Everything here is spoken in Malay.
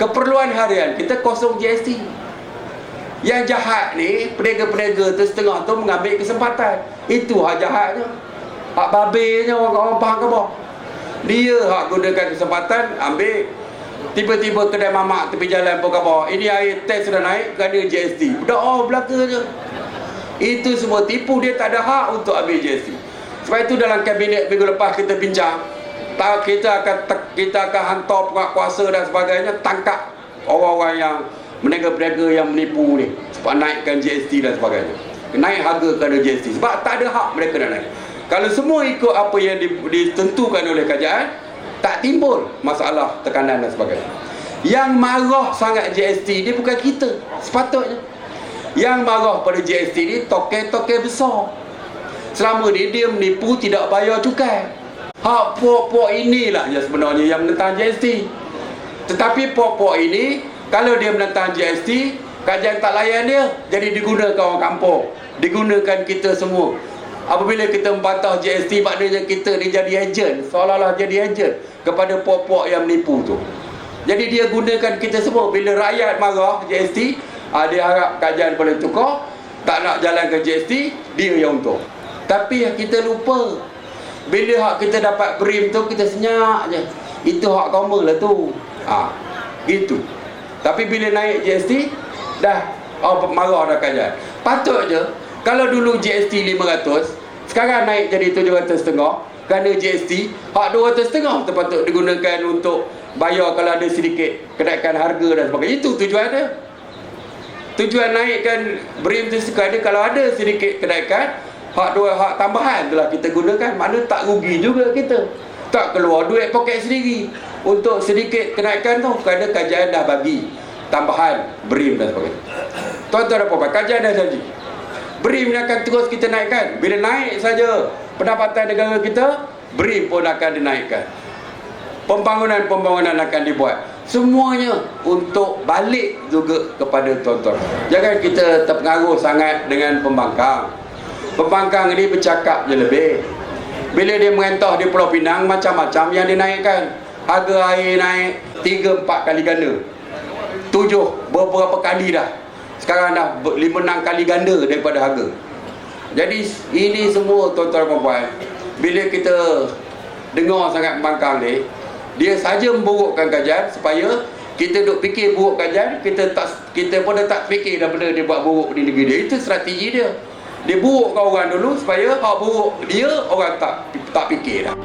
keperluan harian kita kosong GST yang jahat ni peniaga-peniaga tu setengah tu mengambil kesempatan. Itu hak jahatnya. Hak babenya orang-orang faham ke apa? Dia hak gunakan kesempatan ambil. Tiba-tiba kedai mamak tepi jalan pun khabar ini air teks sudah naik kerana GST budak oh belaka je itu semua tipu. Dia tak ada hak untuk ambil GST sebab itu dalam kabinet minggu lepas kita bincang tak kita akan kita akan hantar penguat kuasa dan sebagainya tangkap orang-orang yang berniaga-berniaga yang menipu ni. Sebab naikkan GST dan sebagainya. Naik harga kerana GST sebab tak ada hak mereka nak naik. Kalau semua ikut apa yang ditentukan oleh kerajaan tak timbul masalah tekanan dan sebagainya. Yang marah sangat GST ni bukan kita sepatutnya. Yang marah pada GST ni toke-toke besar. Selama ni dia menipu tidak bayar cukai hak pok-pok inilah yang sebenarnya yang menentang GST tetapi pok-pok ini kalau dia menentang GST kajian tak layan dia jadi digunakan orang kampung. Digunakan kita semua. Apabila kita membantah GST maknanya kita ni jadi ejen seolah-olah jadi ejen kepada pok-pok yang menipu tu. Jadi dia gunakan kita semua. Bila rakyat marah GST ah, dia harap kajian boleh tukar. Tak nak jalan ke GST dia yang untung tapi kita lupa bila hak kita dapat BRIM tu kita senyap je itu hak kamu lah tu ah, gitu tapi bila naik GST dah oh, marah dah kajian. Patut je kalau dulu GST 500 sekarang naik jadi 700 setengah kerana GST hak 200 setengah terpatut digunakan untuk bayar kalau ada sedikit kenaikan harga dan sebagainya. Itu tujuan dia. Tujuan naikkan BRIM tu sekadar kalau ada sedikit kenaikan hak dua hak tambahan telah kita gunakan. Mana tak rugi juga kita. Tak keluar duit poket sendiri. Untuk sedikit kenaikan tu kerana kajian dah bagi tambahan BRIM dan sebagainya. Tuan-tuan dan puan kajian dah janji. BRIM ni akan terus kita naikkan. Bila naik saja pendapatan negara kita BRIM pun akan dinaikkan. Pembangunan-pembangunan akan dibuat. Semuanya untuk balik juga kepada tuan-tuan. Jangan kita terpengaruh sangat dengan pembangkang pembangkang ini bercakap je lebih. Bila dia mengentah di Pulau Pinang macam-macam yang dinaikkan. Harga air naik 3-4 kali ganda. 7 beberapa kali dah. Sekarang dah 5-6 kali ganda daripada harga. Jadi ini semua tuan-tuan dan puan bila kita dengar sangat pembangkang ni dia saja memburukkan kajian supaya kita duk fikir buruk kajian kita tak kita pun dah tak fikir dah benda dia buat buruk di negeri dia. Itu strategi dia dia burukkan orang dulu supaya hak buruk dia orang tak tak fikir dah